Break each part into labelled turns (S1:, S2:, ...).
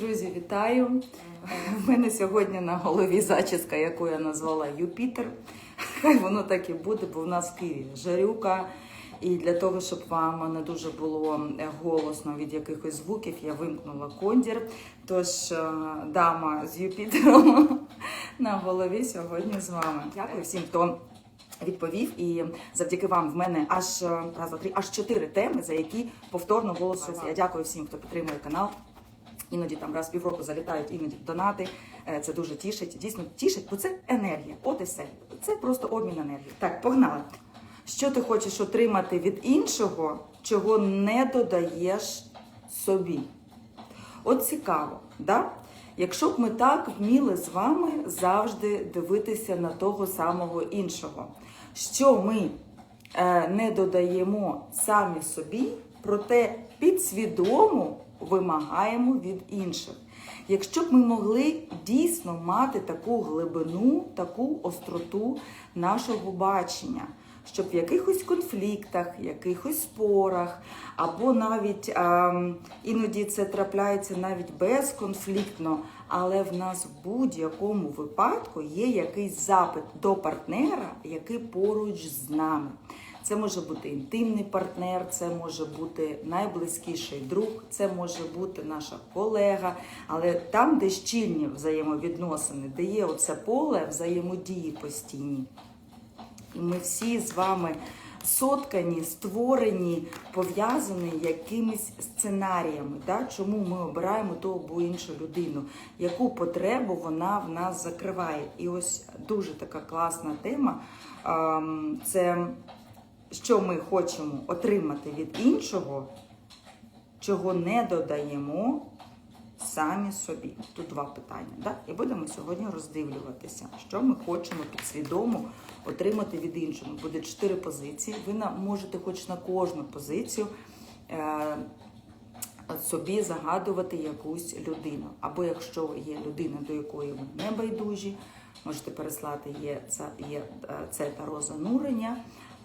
S1: Друзі, вітаю! В мене сьогодні на голові зачіска, яку я назвала Юпітер. Хай воно так і буде, бо в нас в Києві жарюка. І для того, щоб вам не дуже було е, голосно від якихось звуків, я вимкнула кондір. Тож е, дама з Юпітером на голові сьогодні з вами. Дякую всім, хто відповів. І завдяки вам в мене аж е, раз, два, три, аж чотири теми, за які повторно голосував. Я дякую всім, хто підтримує канал. Іноді там раз в півроку залітають іноді донати. Е, Це дуже тішить. Дійсно тішить, бо це енергія. От і все. Це просто обмін енергії. Так, погнали. Що ти хочеш отримати від іншого, чого не додаєш собі? От цікаво, да? Якщо б ми так вміли з вами завжди дивитися на того самого іншого, що ми е, не додаємо самі собі, проте підсвідомо вимагаємо від інших. Якщо б ми могли дійсно мати таку глибину, таку остроту нашого бачення, щоб в якихось конфліктах, якихось спорах, або навіть ем, іноді це трапляється навіть безконфліктно, але в нас в будь-якому випадку є якийсь запит до партнера, який поруч з нами. Це може бути інтимний партнер, це може бути найблизькіший друг, це може бути наша колега. Але там, де щільні взаємовідносини, де є оце поле взаємодії постійні. І ми всі з вами соткані, створені, пов'язані якимись сценаріями. Да? Чому ми обираємо ту або іншу людину, яку потребу вона в нас закриває. І ось дуже така класна тема. ем, Це що ми хочемо отримати від іншого, чого не додаємо самі собі. Тут два питання. Да? І будемо сьогодні роздивлюватися, що ми хочемо підсвідомо отримати від іншого. Буде чотири позиції. Ви можете хоч на кожну позицію. Е- Собі загадувати якусь людину. Або якщо є людина, до якої ви не байдужі, можете переслати є це, є е, це таро занурення,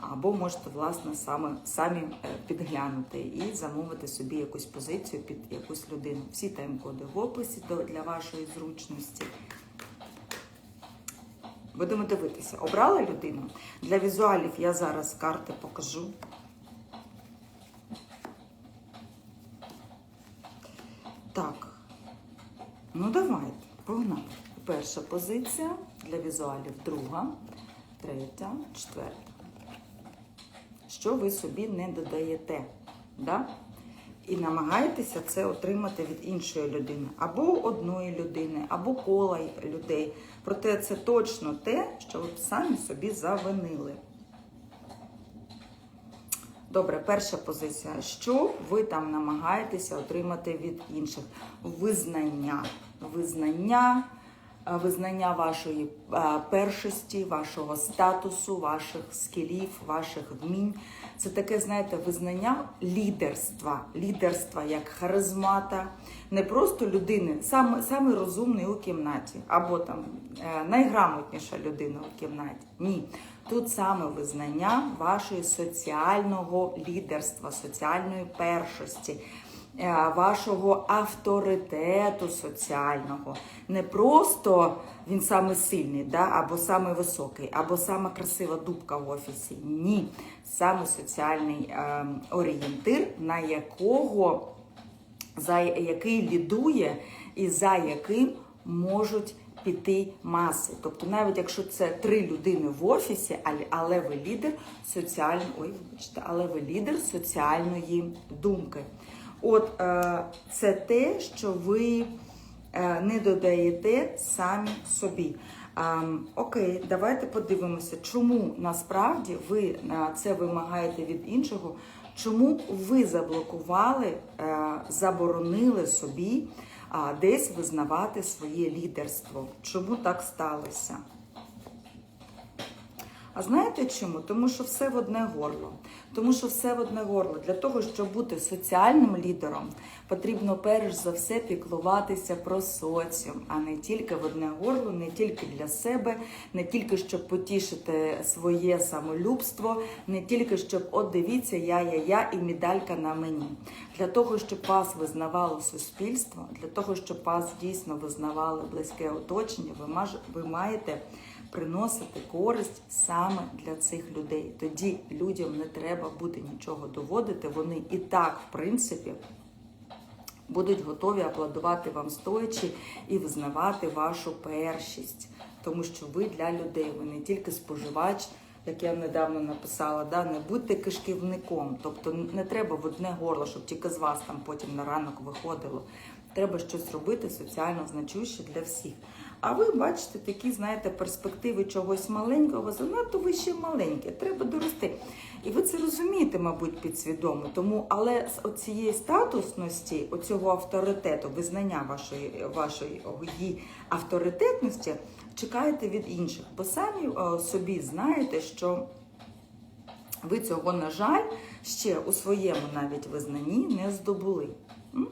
S1: або можете власне саме самі е, підглянути і замовити собі якусь позицію під якусь людину. Всі тайм-коди в описі для вашої зручності. Будемо дивитися. Обрали людину? Для візуалів я зараз карти покажу. Так. Ну, давайте, погнали. Перша позиція для візуалів, друга, третя, четверта. Що ви собі не додаєте? Да? І намагаєтеся це отримати від іншої людини, або одної людини, або кола людей. Проте це точно те, що ви самі собі завинили. Добре, перша позиція. Що ви там намагаєтеся отримати від інших? Визнання. Визнання, визнання вашої е, першості, вашого статусу, ваших скілів, ваших вмінь. Це таке, знаєте, визнання лідерства. Лідерства як харизмата, не просто людини, саме, саме розумний у кімнаті, або там е, найграмотніша людина у кімнаті. Ні. Тут саме визнання вашої соціального лідерства, соціальної першості, е, вашого авторитету соціального. Не просто він саме сильний, да? або саме високий, або саме красива дубка в офісі. Ні. Саме соціальний е, орієнтир, на якого за який лідує і за яким можуть піти маси. Тобто, навіть якщо це три людини в офісі, але ви лідер соціальної, ой, вибачте, але ви лідер соціальної думки. От е, це те, що ви е, не додаєте самі собі. Ем, окей, давайте подивимося, чому насправді ви е, це вимагаєте від іншого, чому ви заблокували, заборонили собі десь визнавати своє лідерство. Чому так сталося? А знаєте чому? Тому що все в одне горло. Тому що все в одне горло. Для того, щоб бути соціальним лідером, потрібно перш за все піклуватися про соціум, а не тільки в одне горло, не тільки для себе, не тільки щоб потішити своє самолюбство, не тільки щоб от дивіться, я, я, я і медалька на мені. Для того, щоб вас визнавало суспільство, для того, щоб вас дійсно визнавало близьке оточення, ви маєте приносити користь саме для цих людей. Тоді людям не треба буде нічого доводити. Вони і так, в принципі, будуть готові аплодувати вам стоячи і визнавати вашу першість, тому що ви для людей, ви не тільки споживач. Як я недавно написала, да, не будьте кишківником, тобто не треба в одне горло, щоб тільки з вас там потім на ранок виходило. Треба щось робити соціально значуще для всіх. А ви бачите такі, знаєте, перспективи чогось маленького, занадто ви ще маленьке, треба дорости. І ви це розумієте, мабуть, підсвідомо. Тому, але з оцієї статусності, оцього авторитету, визнання вашої, вашої її авторитетності, чекайте від інших. Бо самі е, собі знаєте, що ви цього, на жаль, ще у своєму навіть визнанні не здобули. М?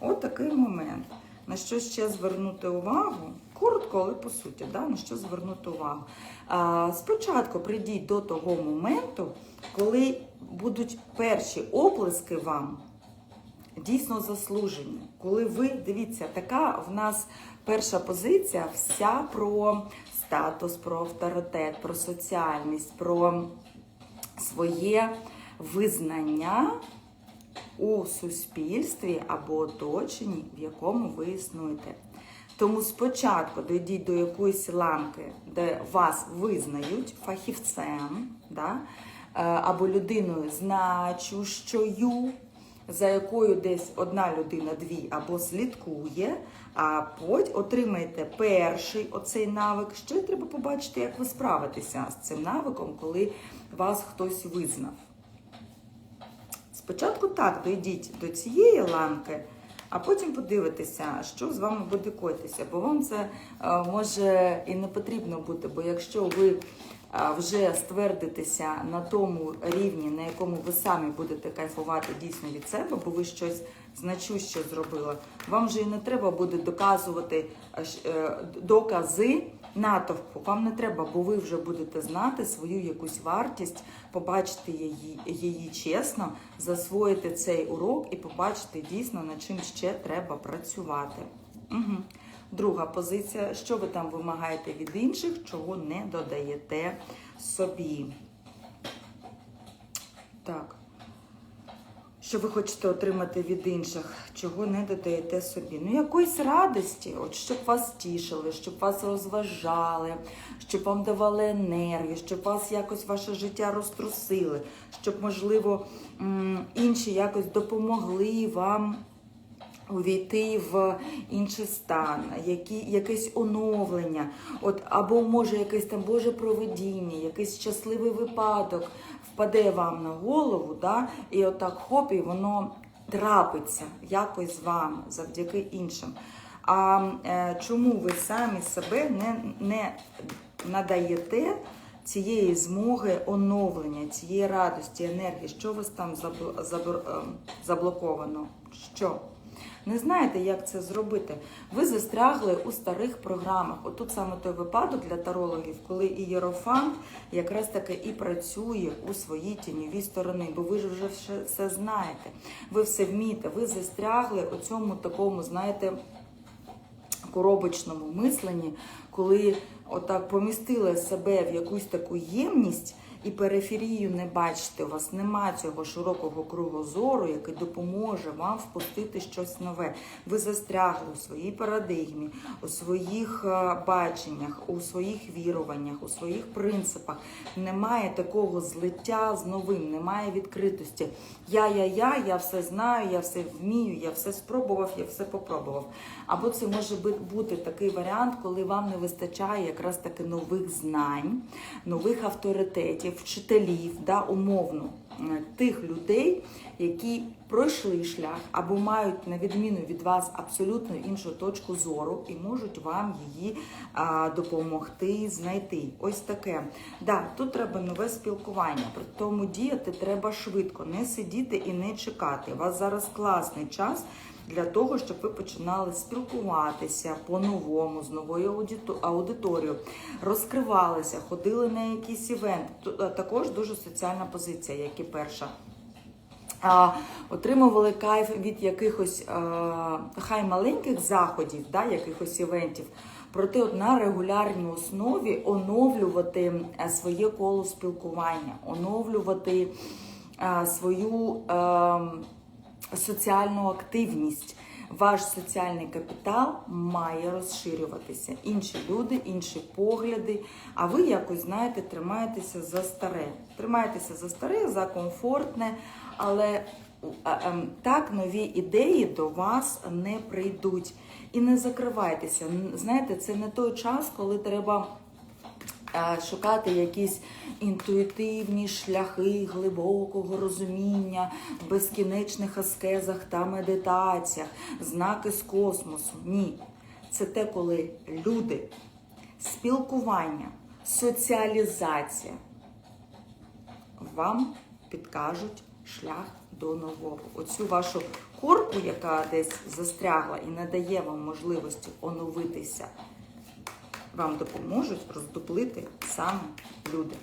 S1: От такий момент. На що ще звернути увагу? Коротко, але по суті, да? на що звернути увагу? А, спочатку прийдіть до того моменту, коли будуть перші оплески вам дійсно заслужені. Коли ви дивіться, така в нас перша позиція вся про статус, про авторитет, про соціальність, про своє визнання у суспільстві або оточенні, в якому ви існуєте. Тому спочатку дійдіть до якоїсь ланки, де вас визнають фахівцем, да? е, або людиною значущою, за якою десь одна людина, дві або слідкує, а потім отримаєте перший оцей навик. Ще треба побачити, як ви справитеся з цим навиком, коли вас хтось визнав. Спочатку так дійдіть до цієї ланки, а потім подивитися, що з вами буде котися. Бо вам це е, може і не потрібно бути, бо якщо ви е, вже ствердитеся на тому рівні, на якому ви самі будете кайфувати дійсно від себе, бо ви щось значуще зробили, вам вже і не треба буде доказувати е, докази натовпу. Вам не треба, бо ви вже будете знати свою якусь вартість, побачити її, її чесно, засвоїти цей урок і побачити дійсно, над чим ще треба працювати. Угу. Друга позиція: що ви там вимагаєте від інших, чого не додаєте собі. Так. Що ви хочете отримати від інших, чого не додаєте собі? Ну, якоїсь радості, от щоб вас тішили, щоб вас розважали, щоб вам давали енергію, щоб вас якось ваше життя розтрусили, щоб, можливо, інші якось допомогли вам увійти в інший стан, які, якесь оновлення, от, або може якесь там Боже проведіння, якийсь щасливий випадок впаде вам на голову, да, і отак хоп, і воно трапиться якось з вами завдяки іншим. А е, чому ви самі себе не, не надаєте цієї змоги оновлення, цієї радості, енергії? Що вас там забл- забр- ем, заблоковано? Що? Не знаєте, як це зробити. Ви застрягли у старих програмах. Отут саме той випадок для тарологів, коли ієрофант якраз таки і працює у своїй тіньовій сторони, бо ви ж вже все знаєте, ви все вмієте, ви застрягли у цьому такому, знаєте, коробочному мисленні, коли отак помістили себе в якусь таку ємність і периферію не бачите, у вас нема цього широкого кругозору, який допоможе вам впустити щось нове. Ви застрягли у своїй парадигмі, у своїх е, баченнях, у своїх віруваннях, у своїх принципах. Немає такого злиття з новим, немає відкритості. Я, я, я, я все знаю, я все вмію, я все спробував, я все попробував. Або це може бути такий варіант, коли вам не вистачає якраз таки нових знань, нових авторитетів, вчителів, да, умовно, е, тих людей, які пройшли шлях або мають на відміну від вас абсолютно іншу точку зору і можуть вам її а, допомогти знайти. Ось таке. Да, тут треба нове спілкування. При тому діяти треба швидко, не сидіти і не чекати. У вас зараз класний час для того, щоб ви починали спілкуватися по-новому з новою аудиторією, розкривалися, ходили на якісь івенти. Тут, е, Також дуже соціальна позиція, як і перша. А, отримували кайф від якихось а, хай маленьких заходів, да, якихось івентів. Проте от на регулярній основі оновлювати е, своє коло спілкування, оновлювати е, свою е, соціальну активність. Ваш соціальний капітал має розширюватися. Інші люди, інші погляди. А ви якось знаєте, тримаєтеся за старе. Тримаєтеся за старе, за комфортне, але е, ем, так нові ідеї до вас не прийдуть. І не закривайтеся. Знаєте, це не той час, коли треба е, шукати якісь інтуїтивні шляхи глибокого розуміння в безкінечних аскезах та медитаціях, знаки з космосу. Ні. Це те, коли люди, спілкування, соціалізація вам підкажуть шлях до нового. Оцю вашу корку, яка десь застрягла і не дає вам можливості оновитися, вам допоможуть роздуплити саме люди.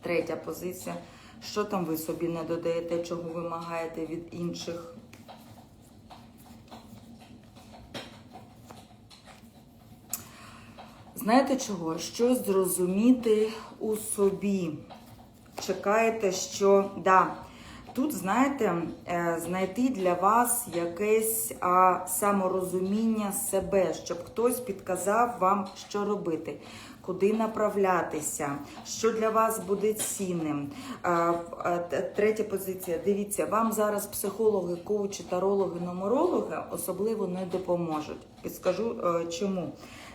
S1: Третя позиція. Що там ви собі не додаєте, чого вимагаєте від інших? Знаєте чого? Щось зрозуміти у собі. Чекаєте, що да. Тут, знаєте, е, знайти для вас якесь саморозуміння себе, щоб хтось підказав вам, що робити, куди направлятися, що для вас буде цінним. А, Третя позиція. Дивіться, вам зараз психологи, коучі, тарологи, нумерологи особливо не допоможуть. І скажу е, чому.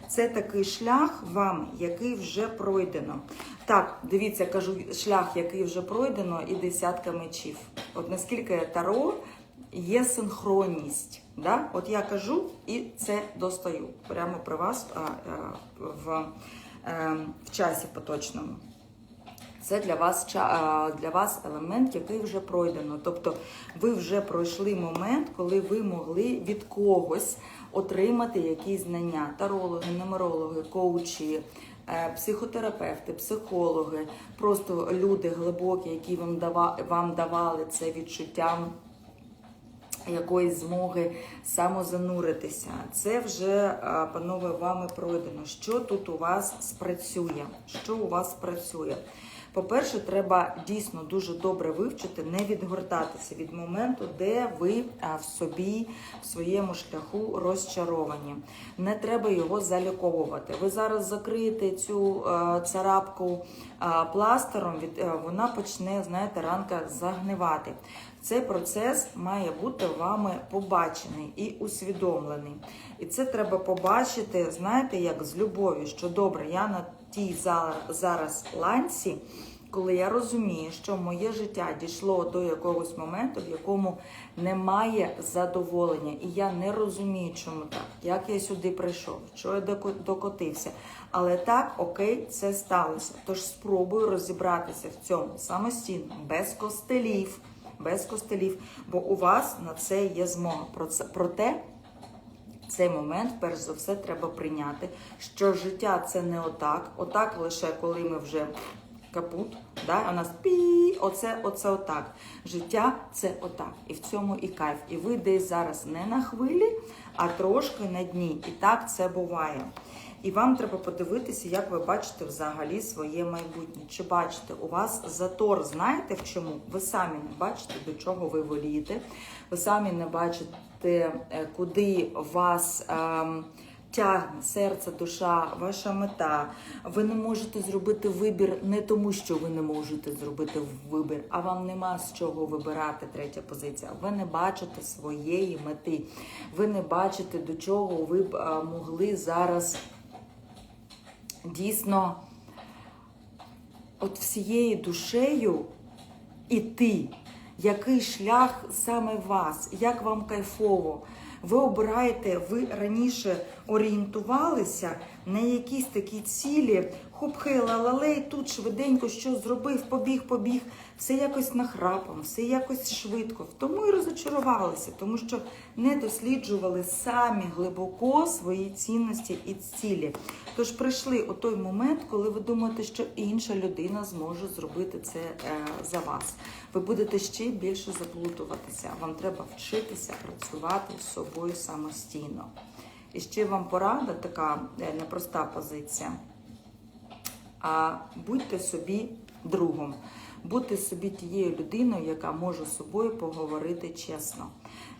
S1: Це такий шлях вам, який вже пройдено. Так, дивіться, кажу, шлях, який вже пройдено, і десятка мечів. От наскільки таро є синхронність. Да? От я кажу і це достаю прямо при вас а, а, в, а, в часі поточному. Це для вас для вас елемент, який вже пройдено. Тобто ви вже пройшли момент, коли ви могли від когось отримати якісь знання. Тарологи, нумерологи, коучі, е, психотерапевти, психологи, просто люди глибокі, які вам дава- вам давали це відчуття якоїсь змоги самозануритися. Це вже, панове, вами пройдено. Що тут у вас спрацює? Що у вас спрацює? По-перше, треба дійсно дуже добре вивчити, не відгортатися від моменту, де ви в собі, в своєму шляху розчаровані. Не треба його заліковувати. Ви зараз закриєте цю е, царапку е, пластером, е, вона почне, знаєте, ранка загнивати. Цей процес має бути вами побачений і усвідомлений. І це треба побачити, знаєте, як з любов'ю, що добре, я на тій зараз ланці, коли я розумію, що моє життя дійшло до якогось моменту, в якому немає задоволення, і я не розумію, чому так, як я сюди прийшов, що я доко- докотився. Але так, окей, це сталося. Тож спробую розібратися в цьому самостійно, без костелів без костелів, бо у вас на це є змога. Про це проте цей момент, перш за все, треба прийняти, що життя це не отак, отак лише коли ми вже капут, да? у нас пі, оце, оце отак. Життя це отак. І в цьому і кайф. І ви десь зараз не на хвилі, а трошки на дні. І так це буває. І вам треба подивитися, як ви бачите взагалі своє майбутнє. Чи бачите, у вас затор, знаєте в чому? Ви самі не бачите, до чого ви волієте. Ви самі не бачите, е, куди вас ем, тягне серце, душа, ваша мета. Ви не можете зробити вибір не тому, що ви не можете зробити вибір, а вам нема з чого вибирати. Третя позиція. Ви не бачите своєї мети. Ви не бачите, до чого ви б е, могли зараз дійсно от всією душею іти, який шлях саме вас, як вам кайфово. Ви обираєте, ви раніше орієнтувалися на якісь такі цілі, хопхи, лалалей, тут швиденько що зробив, побіг, побіг, все якось нахрапом, все якось швидко. Тому і розочарувалися, тому що не досліджували самі глибоко свої цінності і цілі. Тож прийшли у той момент, коли ви думаєте, що інша людина зможе зробити це е, за вас. Ви будете ще більше заплутуватися. Вам треба вчитися працювати з собою самостійно. І ще вам порада, така е, непроста позиція. А будьте собі другом, будьте собі тією людиною, яка може з собою поговорити чесно,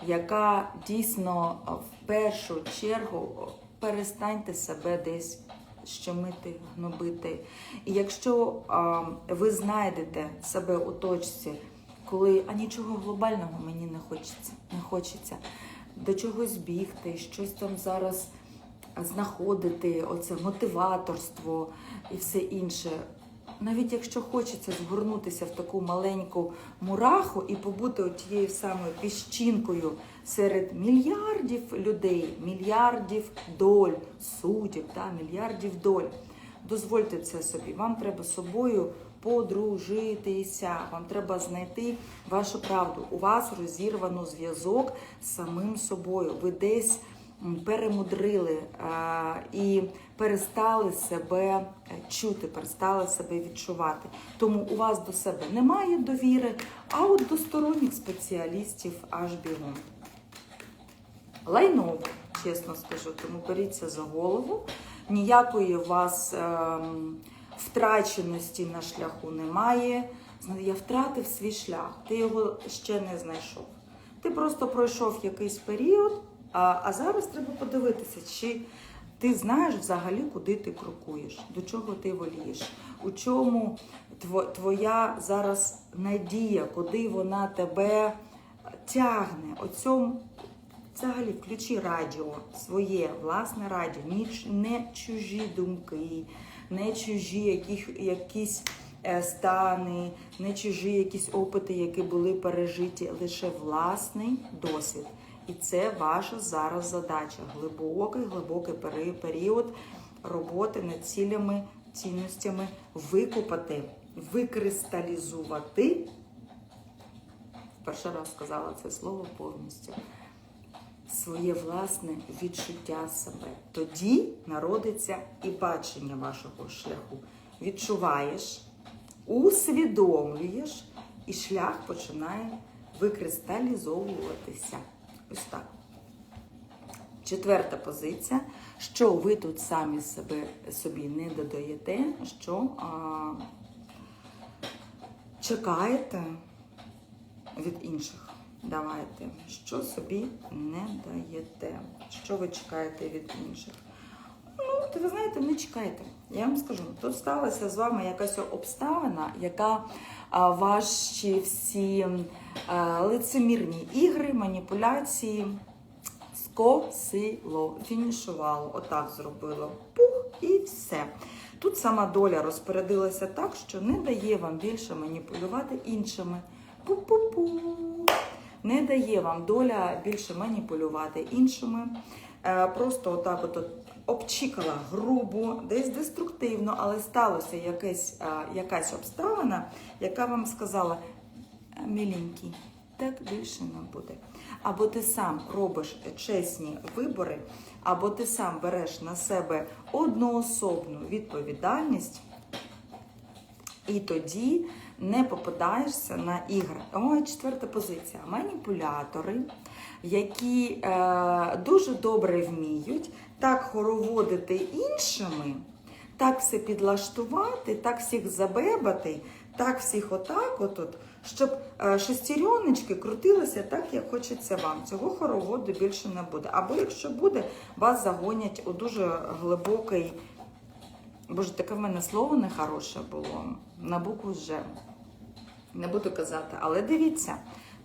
S1: яка дійсно в першу чергу перестаньте себе десь щемити, гнобити. І якщо а, ви знайдете себе у точці, коли а нічого глобального мені не хочеться, не хочеться до чогось бігти, щось там зараз знаходити, оце мотиваторство і все інше. Навіть якщо хочеться згорнутися в таку маленьку мураху і побути тією самою піщинкою серед мільярдів людей, мільярдів доль, суддів, та, мільярдів доль. Дозвольте це собі. Вам треба собою подружитися. Вам треба знайти вашу правду. У вас розірвано зв'язок з самим собою. Ви десь перемудрили а, і перестали себе е, чути, перестали себе відчувати. Тому у вас до себе немає довіри, а от до сторонніх спеціалістів аж бігом. Лайново, чесно скажу, тому беріться за голову. Ніякої у вас ем, втраченості на шляху немає. Я втратив свій шлях, ти його ще не знайшов. Ти просто пройшов якийсь період, а, а зараз треба подивитися, чи ти знаєш взагалі, куди ти крокуєш, до чого ти волієш, у чому твоя зараз надія, куди вона тебе тягне. Оцьому Взагалі, включи радіо, своє власне радіо, ніч, не чужі думки, не чужі яких, якісь е, стани, не чужі якісь опити, які були пережиті, лише власний досвід. І це ваша зараз задача. Глибокий, глибокий період роботи над цілями, цінностями, викупати, викристалізувати. Перший раз сказала це слово повністю своє власне відчуття себе. Тоді народиться і бачення вашого шляху. Відчуваєш, усвідомлюєш, і шлях починає викристалізовуватися. Ось так. Четверта позиція. Що ви тут самі себе собі не додаєте, що а, чекаєте від інших. Давайте, що собі не даєте. Що ви чекаєте від інших? Ну, то ви знаєте, не чекайте. Я вам скажу, тут сталася з вами якась обставина, яка а, ваші всі а, лицемірні ігри, маніпуляції скосило, фінішувало, отак зробило. Пух і все. Тут сама доля розпорядилася так, що не дає вам більше маніпулювати іншими. Пу-пу-пу. Не дає вам доля більше маніпулювати іншими. Е, Просто отак от обчікала грубо, десь деструктивно, але сталося якесь, е, якась обставина, яка вам сказала, «Е, міленький, так більше не буде. Або ти сам робиш чесні вибори, або ти сам береш на себе одноособну відповідальність. І тоді не попадаєшся на ігри. Ой, четверта позиція. Маніпулятори, які е, дуже добре вміють так хороводити іншими, так все підлаштувати, так всіх забебати, так всіх отак, от, от, щоб е, шестереночки крутилися так, як хочеться вам. Цього хороводу більше не буде. Або якщо буде, вас загонять у дуже глибокий. Боже, таке в мене слово нехороше було на букву Ж. Не буду казати, але дивіться,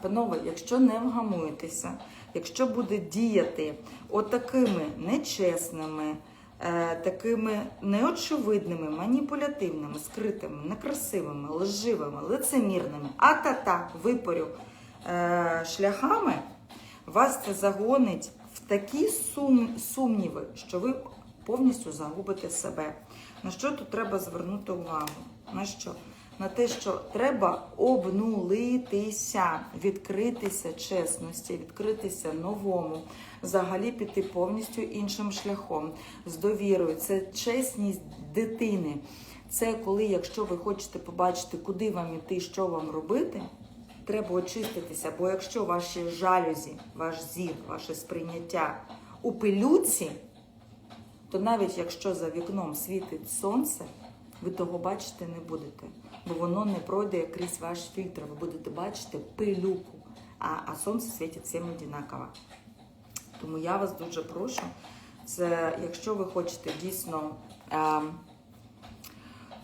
S1: панове, якщо не вгамуєтеся, якщо буде діяти отакими нечесними, е, такими неочевидними, маніпулятивними, скритими, некрасивими, лживими, лицемірними, а-та-та, випорю е, шляхами, вас це загонить в такі сум, сумніви, що ви повністю загубите себе. На що тут треба звернути увагу? На що? На те, що треба обнулитися, відкритися чесності, відкритися новому, взагалі піти повністю іншим шляхом, з довірою. Це чесність дитини. Це коли, якщо ви хочете побачити, куди вам іти, що вам робити, треба очиститися. Бо якщо ваші жалюзі, ваш зір, ваше сприйняття у пилюці, то навіть якщо за вікном світить сонце, ви того бачити не будете, бо воно не пройде крізь ваш фільтр. Ви будете бачити пилюку, а, а сонце світить всім однаково. Тому я вас дуже прошу, це якщо ви хочете дійсно е,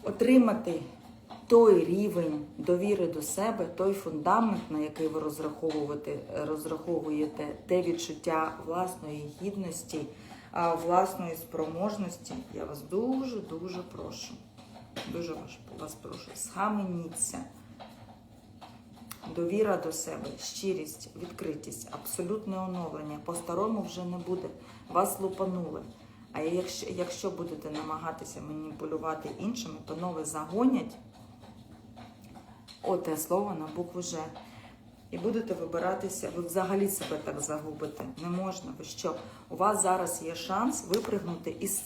S1: отримати той рівень довіри до себе, той фундамент, на який ви розраховуєте, розраховуєте те відчуття власної гідності, власної спроможності, я вас дуже дуже прошу. Дуже вас- прошу, схаменіться. Довіра до себе, щирість, відкритість, абсолютне оновлення. По-старому вже не буде. Вас лупанули. А якщо, якщо будете намагатися маніпулювати іншими, то нове загонять оте слово на букву Ж. І будете вибиратися, ви взагалі себе так загубите. Не можна. Ви що? У вас зараз є шанс випригнути із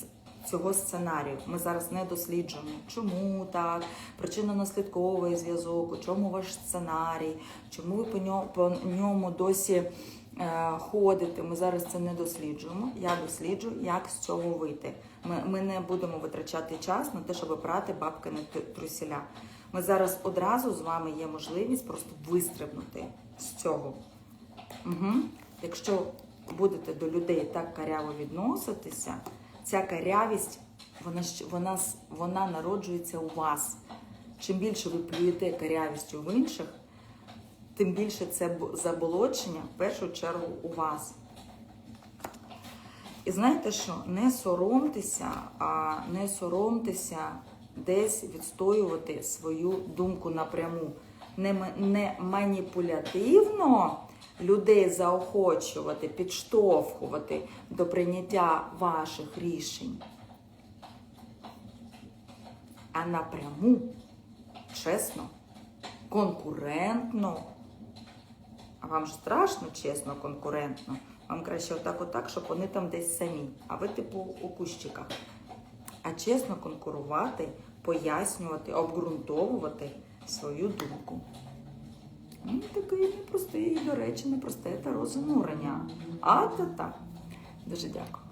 S1: цього сценарію. Ми зараз не досліджуємо, чому так, причинно-наслідковий зв'язок, у чому ваш сценарій, чому ви по ньому, по ньому досі е, ходите. Ми зараз це не досліджуємо. Я досліджую, як з цього вийти. Ми, ми не будемо витрачати час на те, щоб прати бабки на трусіля. Ми зараз одразу з вами є можливість просто вистрибнути з цього. Угу. Якщо будете до людей так каряво відноситися, ця карявість, вона, вона, вона народжується у вас. Чим більше ви плюєте карявістю в інших, тим більше це заболочення в першу чергу у вас. І знаєте що? Не соромтеся, а не соромтеся десь відстоювати свою думку напряму. Не, не маніпулятивно людей заохочувати, підштовхувати до прийняття ваших рішень, а напряму, чесно, конкурентно. А вам ж страшно, чесно, конкурентно. Вам краще отак, отак, щоб вони там десь самі. А ви, типу, у кущиках. А чесно конкурувати, пояснювати, обґрунтовувати свою думку. Такий непростий, до речі, непросте та розумурення. А та та. Дуже дякую.